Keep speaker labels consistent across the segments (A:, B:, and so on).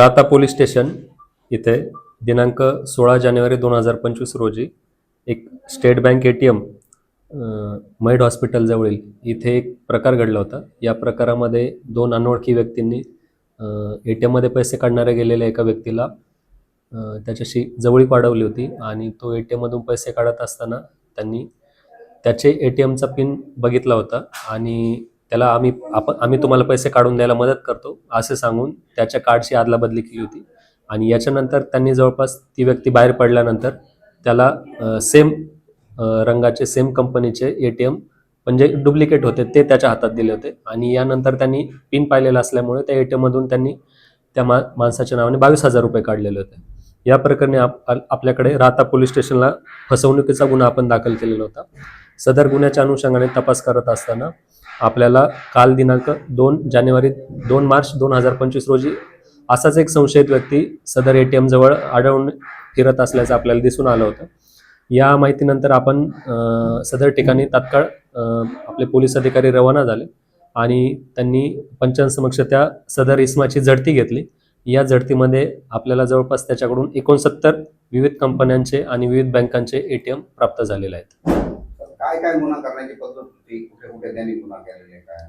A: राता police station इथे दिनांक सोळा जानेवारी दोन हजार पंचवीस रोजी एक state bank A T M मैड हॉस्पिटलजवळील इथे एक प्रकार घडला होता. या प्रकारामध्ये दोन अनोळखी व्यक्तींनी ए टी एममध्ये पैसे काढणाऱ्या गेलेल्या एका व्यक्तीला त्याच्याशी जवळीक वाढवली होती आणि तो ए टी एममधून पैसे काढत असताना त्यांनी त्याचे ए टी एमचा पिन बघितला होता आणि त्याला आम्ही आपण आम्ही तुम्हाला पैसे काढून द्यायला मदत करतो असे सांगून त्याच्या कार्डची आदलाबदली केली होती. आणि याच्यानंतर त्यांनी जवळपास ती व्यक्ती बाहेर पडल्यानंतर त्याला सेम रंगाचे सेम कंपनीचे ए टी एम म्हणजे डुप्लिकेट होते ते त्याच्या हातात दिले होते. आणि यानंतर त्यांनी पिन पाहिलेला असल्यामुळे त्या ए टी एममधून त्यांनी त्या मा माणसाच्या नावाने बावीस हजार रुपये काढलेले होते. या प्रकरणी आप आप- आपल्याकडे राहता पोलीस स्टेशनला फसवणुकीचा गुन्हा आपण दाखल केलेला होता. सदर गुन्ह्याच्या अनुषंगाने तपास करत असताना आपल्याला काल दिनांक दोन जानेवारी दोन मार्च दोन हजार पंचवीस रोजी असाच एक संशयित व्यक्ती सदर ए टी एम जवळ आढळून फिरत असल्याचं आपल्याला दिसून आलं होतं. या माहितीनंतर आपण सदर ठिकाणी तात्काळ आपले पोलीस अधिकारी रवाना झाले आणि त्यांनी पंचांसमक्ष त्या सदर इस्माची झडती घेतली. या झडतीमध्ये आपल्याला जवळपास त्याच्याकडून एकोणसत्तर विविध कंपन्यांचे आणि विविध बँकांचे ए टी एम प्राप्त झालेले आहेत.
B: काय काय गुन्हा करण्याची पद्धत होती? कुठे कुठे त्यांनी गुन्हा केलेले काय?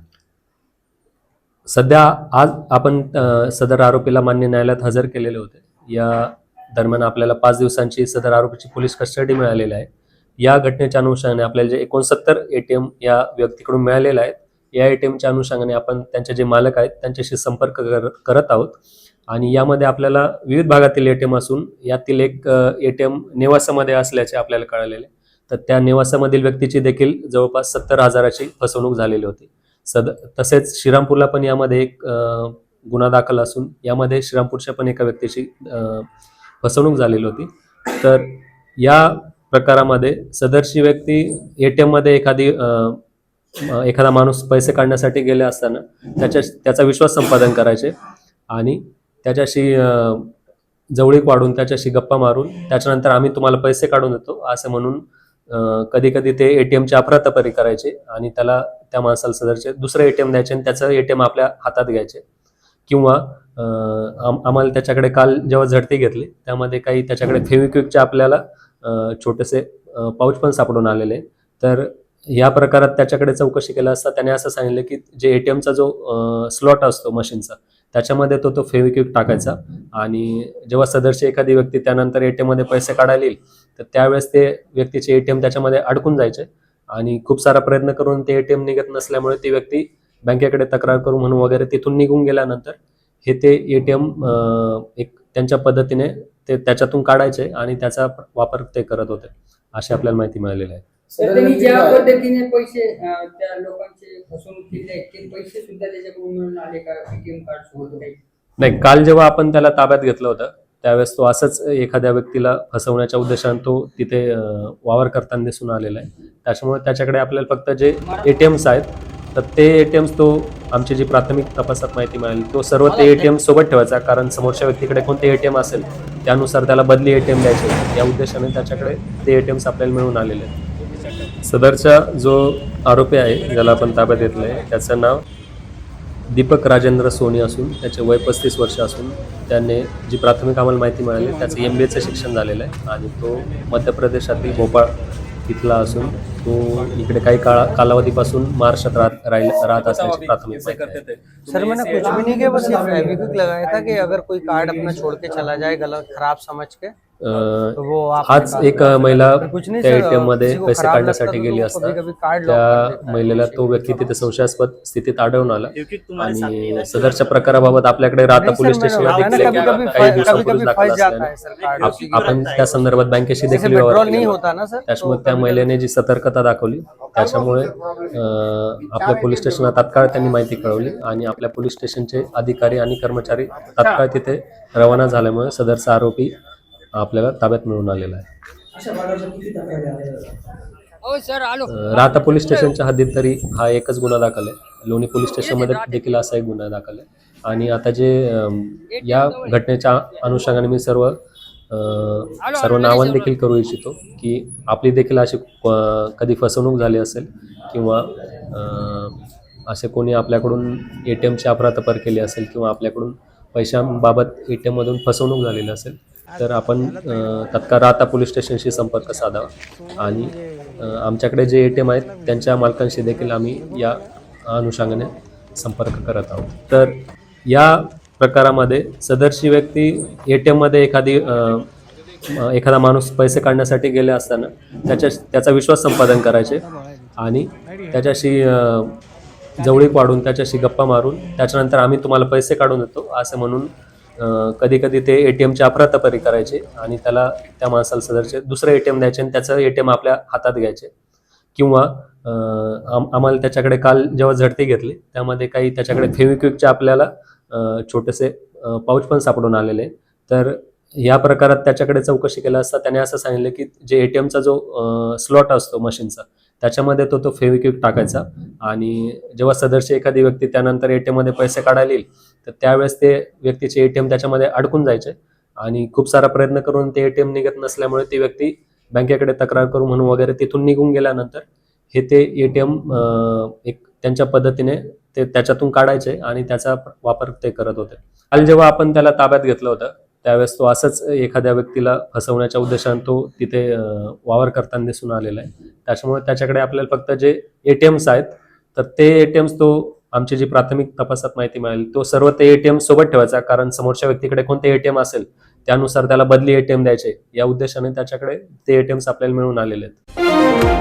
A: सध्या आज आपण सदर आरोपीला मान्य न्यायालयात हजर केलेले होते. या दरम्यान आपल्याला पाच दिवसांची सदर आरोपीची पोलीस कस्टडी मिळालेली आहे. या घटनेच्या अनुषंगाने आपल्याला जे एकोणसत्तर एटीएम या व्यक्तीकडून मिळालेले आहेत या एटीएमच्या अनुषंगाने आपण त्यांचे जे मालक आहेत त्यांच्याशी संपर्क कर- करत आहोत. आणि यामध्ये आपल्याला विविध भागातील एटीएम असून यातील एक एटीएम नेवासामध्ये असल्याचे आपल्याला कळालेले तर त्या निवासामधील व्यक्तीची देखील जवळपास सत्तर हजाराची फसवणूक झालेली होती. सद तसेच श्रीरामपूरला पण यामध्ये एक गुन्हा दाखल असून यामध्ये श्रीरामपूरच्या पण एका व्यक्तीची फसवणूक झालेली होती. तर या प्रकारामध्ये सदरची व्यक्ती ए टी एममध्ये एखादी एखादा माणूस पैसे काढण्यासाठी गेले असताना त्याच्या त्याचा विश्वास संपादन करायचे आणि त्याच्याशी जवळीक वाढून त्याच्याशी गप्पा मारून त्याच्यानंतर आम्ही तुम्हाला पैसे काढून देतो असं म्हणून कधी कधी ते एटीएमची अफरातफरी करायचे आणि त्याला त्या माणसाला सदरचे दुसरं एटीएम द्यायचे आणि त्याचं एटीएम आपल्या हातात घ्यायचे. किंवा आम्हाला त्याच्याकडे काल जेव्हा झडती घेतली त्यामध्ये काही त्याच्याकडे फेविक्विकचे आपल्याला छोटेसे पाऊच पण सापडून आलेले. तर या प्रकारात त्याच्याकडे चौकशी केलं असता त्याने असं सांगितलं की जे एटीएमचा जो स्लॉट असतो मशीनचा त्याच्यामध्ये तो तो फेविक्विक टाकायचा. आणि जेव्हा सदरची एखादी व्यक्ती त्यानंतर एटीएममध्ये पैसे काढायला येईल तर त्यावेळेस ते व्यक्तीचे एटीएम त्याच्यामध्ये अडकून जायचे. आणि खूप सारा प्रयत्न करून ते एटीएम निघत नसल्यामुळे ती व्यक्ती बँकेकडे तक्रार करू म्हणून वगैरे तिथून निघून गेल्यानंतर हे ते एटीएम एक त्यांच्या पद्धतीने ते त्याच्यातून काढायचे आणि त्याचा वापर ते करत होते. अशी आपल्याला माहिती मिळालेली आहे.
C: तर त्यांनी ज्या पद्धतीने पैसे त्या लोकांचे फसवणूक केली आहे ते पैसे सुद्धा त्याच्याकडून मिळून आले का एटीएम कार्ड सोबत काही?
A: नाही काल जेव्हा आपण त्याला ताब्यात घेतलं होतं त्यावेळेस तो असंच एखाद्या व्यक्तीला फसवण्याच्या उद्देशाने तो तिथे वावर करताना दिसून आलेला आहे. त्याच्यामुळे त्याच्याकडे आपल्याला फक्त जे एटीएम्स आहेत तर ते एटीएम्स तो आमची जी प्राथमिक तपासात माहिती मिळाली तो सर्व ते एटीएम सोबत ठेवायचा कारण समोरच्या व्यक्तीकडे कोणते एटीएम असेल त्यानुसार त्याला बदली एटीएम द्यायचे या उद्देशाने त्याच्याकडे ते एटीएम्स आपल्याला मिळून आलेले आहेत. सदरचा जो आरोपी आहे ज्याला आपण ताब्यात घेतलंय त्याचं नाव दीपक राजेंद्र सोनी असून त्याचे वय पस्तीस वर्ष असून त्याने जी प्राथमिक आम्हाला माहिती मिळाली त्याचं एम बी एचं शिक्षण झालेलं आहे आणि तो मध्य प्रदेशातील भोपाळ इथला असून तो इकडे काही काळा कालावधीपासून महाराष्ट्रात राहत राहील राहत असल्याची प्राथमिक माहिती आहे.
D: सर मैंने कुछ भी नहीं किया बस ये फेविक्विक लगाया था कि अगर कोई कार्ड अपना छोड़ के चला जाए गलत खराब समझ के
A: आज एक महिला त्या
D: एटीएममध्ये
A: पैसे काढण्यासाठी गेली असता त्या
D: है,
A: महिलेला तो व्यक्ती तिथे संशयास्पद स्थितीत आढळून आला.
E: आणि
A: सदरच्या प्रकाराबाबत आपल्याकडे राहता पोलीस स्टेशनला देखील आपण त्या संदर्भात बँकेशी देखील व्यवहार
D: पेट्रोल नहीं
A: केला.
D: होता ना सर
A: त्याच्यामुळे त्या महिलेने जी सतर्कता दाखवली त्याच्यामुळे आपल्या पोलीस स्टेशनला तात्काळ त्यांनी माहिती कळवली आणि आपल्या पोलीस स्टेशनचे अधिकारी आणि कर्मचारी तात्काळ तिथे रवाना झाल्यामुळे सदरचा आरोपी आपल्याला ताब्यात मिळून आलेला आहे.
C: हो सर आलो.
A: अं, राहता पोलीस स्टेशनच्या हद्दीत तरी हा एकच गुन्हा दाखल आहे. लोणी पोलीस स्टेशनमध्ये देखील असा एक गुन्हा दाखल आहे. आणि आता जे या घटनेच्या अनुषंगाने मी सर्व सर्व नावांनी देखील करू इच्छितो की आपली देखील अशी कधी फसवणूक झाली असेल किंवा असे कोणी आपल्याकडून ए टी एमची अफरातफर केली असेल किंवा आपल्याकडून पैशांबाबत ए टी एममधून फसवणूक झालेली असेल तर आपण तत्काळ राहता पोलीस स्टेशनशी संपर्क साधावा. आणि आमच्याकडे जे ए टी एम आहेत त्यांच्या मालकांशी देखील आम्ही या अनुषंगाने संपर्क करत आहोत. तर या प्रकारामध्ये सदरची व्यक्ती ए टी एममध्ये एखादी एखादा माणूस पैसे काढण्यासाठी गेले असताना त्याच्या त्याचा विश्वास संपादन करायचे आणि त्याच्याशी जवळीक वाढून त्याच्याशी गप्पा मारून त्याच्यानंतर आम्ही तुम्हाला पैसे काढून देतो असं म्हणून कधी कधी ते ए टी अफरातफरी करायचे आणि त्याला त्या माणसाला सदरचे दुसरं ए टी एम द्यायचे आणि त्याचं एटीएम आपल्या हातात घ्यायचे. किंवा आम्हाला त्याच्याकडे काल जेव्हा झडती घेतली त्यामध्ये काही त्याच्याकडे फेविक्विकचे आपल्याला छोटेसे पाऊच पण सापडून आलेले. तर या प्रकारात त्याच्याकडे चौकशी केला असता त्याने असं सांगितलं की जे एटीएमचा जो स्लॉट असतो मशीनचा त्याच्यामध्ये तो तो फेविक्विक टाकायचा. आणि जेव्हा सदरची एखादी व्यक्ती त्यानंतर एटीएममध्ये पैसे काढायला येईल तर त्यावेळेस ते व्यक्तीचे एटीएम त्याच्यामध्ये अडकून जायचे. आणि खूप सारा प्रयत्न करून ते एटीएम निघत नसल्यामुळे ती व्यक्ती बँकेकडे तक्रार करू म्हणून वगैरे तिथून निघून गेल्यानंतर हे ते ए टी एम एक त्यांच्या पद्धतीने ते त्याच्यातून काढायचे आणि त्याचा वापर ते करत होते. काल जेव्हा आपण त्याला ताब्यात घेतलं होतं त्यावेळेस तो असंच एखाद्या व्यक्तीला फसवण्याच्या उद्देशाने तो तिथे वावर करताना दिसून आलेला आहे. त्याच्यामुळे त्याच्याकडे आपल्याला फक्त जे एटीएम्स आहेत तर ते ए टी एम्स तो आमची जी प्राथमिक तपासात माहिती मिळाली तो सर्व ते ए टी एम सोबत ठेवायचा कारण समोरच्या व्यक्तीकडे कोणते ए टी एम असेल त्यानुसार त्याला बदली ए टी एम द्यायचे. या उद्देशाने त्याच्याकडे ते ए टी एम्स आपल्याला मिळून आलेले आहेत.